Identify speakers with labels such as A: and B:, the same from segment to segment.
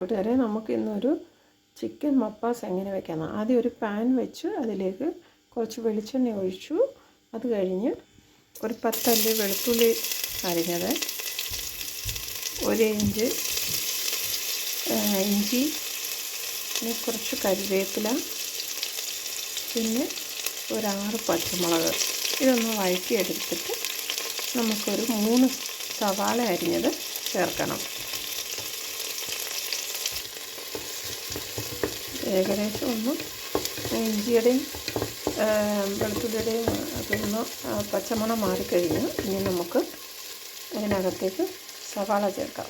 A: കൂട്ടുകാരെ നമുക്ക് ഇന്നൊരു ചിക്കൻ മപ്പാസ് എങ്ങനെ വെക്കാം ആദ്യം ഒരു പാൻ വെച്ച് അതിലേക്ക് കുറച്ച് വെളിച്ചെണ്ണ ഒഴിച്ചു. അത് കഴിഞ്ഞ് ഒരു പത്തല്ലി വെളുത്തുള്ളി അരിഞ്ഞത്. ഒരു ഇഞ്ച് ഇഞ്ചി പിന്നെ കുറച്ച് കരിവേപ്പില പിന്നെ ഒരാറ് പച്ചമുളക്. ഇതൊന്ന് വഴറ്റിയെടുത്തിട്ട് നമുക്കൊരു മൂന്ന് സവാള അരിഞ്ഞത് ചേർക്കണം. ഏകദേശം ഒന്ന്. ഇഞ്ചിയുടെയും വെളുത്തുള്ളിയുടെയും ആ, പച്ചമണം മാറിക്കഴിഞ്ഞ്. ഇനി നമുക്ക് അതിനകത്തേക്ക് സവാള ചേർക്കാം.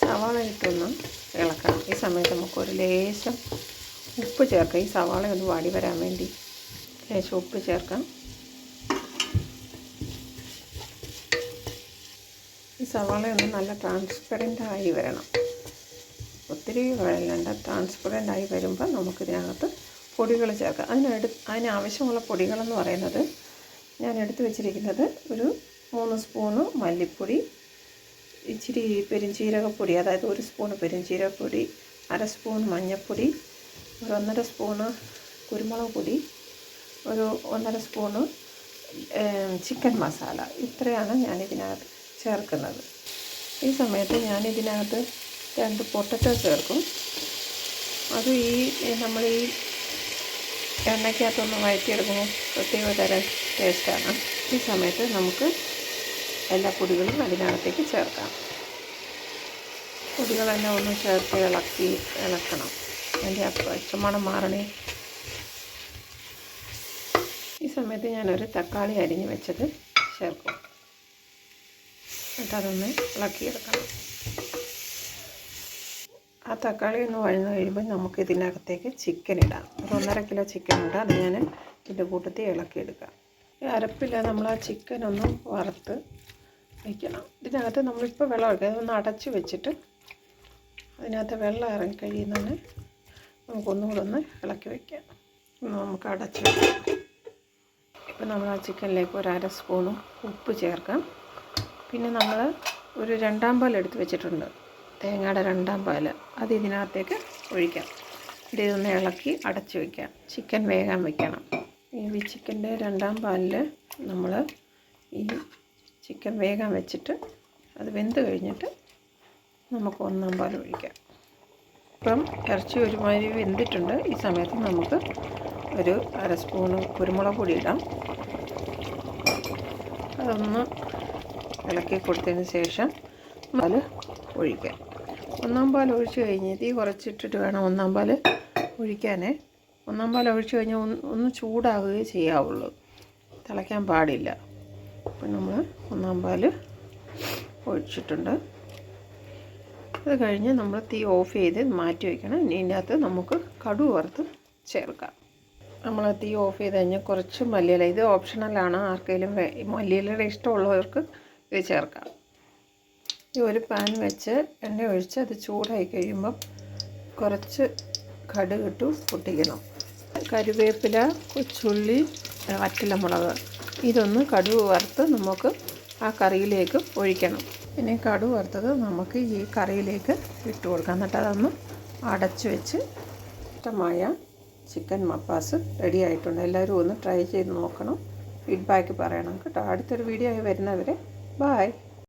A: സവാള ഇട്ടൊന്ന് ഇളക്കണം. ഈ സമയത്ത് നമുക്ക് ഒരു ലേശം ഉപ്പ് ചേർക്കാം. ഈ സവാള ഒന്ന് വാടി വരാൻ വേണ്ടി. ലേശം ഉപ്പ് ചേർക്കാം. ഈ സവാള ഒന്ന് നല്ല ട്രാൻസ്പെറന്റ് ആയി വരണം. ഒത്തിരി വെള്ളണ്ട ട്രാൻസ്പെറന്റ് ആയി വരുമ്പോൾ നമുക്കിതിനകത്ത് പൊടികൾ ചേർക്കാം. അതിനെടു അതിനാവശ്യമുള്ള പൊടികളെന്ന് പറയുന്നത് ഞാൻ എടുത്തു വെച്ചിരിക്കുന്നത് ഒരു മൂന്ന് സ്പൂണ് മല്ലിപ്പൊടി ഇച്ചിരി പെരിഞ്ചീരകപ്പൊടി അതായത് ഒരു സ്പൂണ് പെരിഞ്ചീരകപ്പൊടി അര സ്പൂൺ മഞ്ഞൾപ്പൊടി ഒരു ഒന്നര സ്പൂണ് കുരുമുളക് പൊടി ഒരു ഒന്നര സ്പൂണ് ചിക്കൻ മസാല. ഇത്രയാണ് ഞാൻ ഇതിനകത്ത് ചേർക്കുന്നത്. ഈ സമയത്ത് ഞാൻ ഇതിനകത്ത് രണ്ട് പൊട്ടറ്റോ ചേർക്കും. അത് ഈ നമ്മൾ ഈ എണ്ണയ്ക്കകത്തൊന്ന് വഴറ്റിയെടുക്കുമ്പോൾ പ്രത്യേക തരം ടേസ്റ്റാണ്. ഈ സമയത്ത് നമുക്ക് എല്ലാ പൊടികളും അതിനകത്തേക്ക് ചേർക്കാം. പൊടികളെല്ലാം ഒന്ന് ചേർത്ത് ഇളക്കി ഇളക്കണം. അതിന്റെ പച്ചമണം മാറണേ സമയത്ത് ഞാനൊരു തക്കാളി അരിഞ്ഞ് വെച്ചത് ചേർക്കും. എന്നിട്ട് അതൊന്ന് ഇളക്കിയെടുക്കണം. ആ തക്കാളി ഒന്ന് വഴന്ന് കഴിയുമ്പോൾ നമുക്ക് ഇതിനകത്തേക്ക് ചിക്കൻ ഇടാം. ഒരു ഒന്നര കിലോ ചിക്കൻ ഉണ്ട്. അത് ഞാൻ ഇതിന്റെ കൂട്ടത്തിൽ ഇളക്കിയെടുക്കാം. ഈ അരപ്പില്ല നമ്മൾ ആ ചിക്കൻ ഒന്ന് വറുത്ത് വയ്ക്കണം ഇതിനകത്ത് നമ്മളിപ്പോൾ വെള്ളം ഒഴിക്കുക അതൊന്ന് അടച്ച് വെച്ചിട്ട് അതിനകത്ത് വെള്ളം ഇറങ്ങി കഴിയുന്നതിന് നമുക്കൊന്നുകൂടെ ഒന്ന് ഇളക്കി വയ്ക്കാം നമുക്ക് അടച്ച് വയ്ക്കാം ഇപ്പം നമ്മൾ ആ ചിക്കനിലേക്ക് ഒരു അര സ്പൂണും ഉപ്പ് ചേർക്കാം. പിന്നെ നമ്മൾ ഒരു രണ്ടാം പാൽ എടുത്ത് വെച്ചിട്ടുണ്ട്. തേങ്ങയുടെ രണ്ടാം പാൽ അത് ഇതിനകത്തേക്ക് ഒഴിക്കാം. ഇത് ഇതൊന്ന് ഇളക്കി അടച്ച് വയ്ക്കാം ചിക്കൻ വേഗം വെക്കണം. ഈ ചിക്കന്റെ രണ്ടാം പാലിൽ നമ്മൾ ഈ ചിക്കൻ വേഗം വെച്ചിട്ട് അത് വെന്ത് കഴിഞ്ഞിട്ട് നമുക്ക് ഒന്നാം പാൽ ഒഴിക്കാം. ഇപ്പം ഇറച്ചി ഒരുമാതിരി വെന്തിട്ടുണ്ട്. ഈ സമയത്ത് നമുക്ക് ഒരു അര സ്പൂണ് കുരുമുളക് പൊടി ഇടാം. അതൊന്ന് ഇളക്കി കൊടുത്തതിന് ശേഷം പാൽ ഒഴിക്കാം. ഒന്നാം പാൽ ഒഴിച്ചു കഴിഞ്ഞ് തീ കുറച്ചിട്ടിട്ട് വേണം ഒന്നാം പാൽ ഒഴിക്കാനേ. ഒന്നാം പാൽ ഒഴിച്ചു കഴിഞ്ഞാൽ ഒന്ന് ചൂടാവുകയേ ചെയ്യാവുള്ളൂ. തിളയ്ക്കാൻ പാടില്ല. അപ്പം നമ്മൾ ഒന്നാം പാൽ ഒഴിച്ചിട്ടുണ്ട്. അത് കഴിഞ്ഞ് നമ്മൾ തീ ഓഫ് ചെയ്ത് മാറ്റി വയ്ക്കണം ഇനി ഇതിനകത്ത് നമുക്ക് കടുക് വറുത്ത് ചേർക്കാം. നമ്മൾ തീ ഓഫ് ചെയ്ത് കഴിഞ്ഞാൽ കുറച്ച് മല്ലിയില. ഇത് ഓപ്ഷണലാണ് ആർക്കെങ്കിലും മല്ലിയിലയുടെ ഇഷ്ടമുള്ളവർക്ക് ഇത് ചേർക്കാം. ഈ ഒരു പാൻ വെച്ച് എണ്ണ ഒഴിച്ച് അത് ചൂടായി കഴിയുമ്പം കുറച്ച് കടുക് ഇട്ട് പൊട്ടിക്കണം. കരുവേപ്പില കൊച്ചുള്ളി വറ്റലമുളക്. ഇതൊന്ന് കടുവ് വറുത്ത് നമുക്ക് ആ കറിയിലേക്ക് ഒഴിക്കണം. പിന്നെ കടുവ് വറുത്തത് നമുക്ക് ഈ കറിയിലേക്ക് ഇട്ട് കൊടുക്കാം. എന്നിട്ട് അതൊന്ന് അടച്ച് വെച്ച് ഇഷ്ടമായ ചിക്കൻ മപ്പാസ് റെഡി ആയിട്ടുണ്ട്. എല്ലാവരും ഒന്ന് ട്രൈ ചെയ്ത് നോക്കണം. ഫീഡ്ബാക്ക് പറയണം കേട്ടോ. അടുത്തൊരു വീഡിയോ ആയി വരുന്നവരെ ബായ്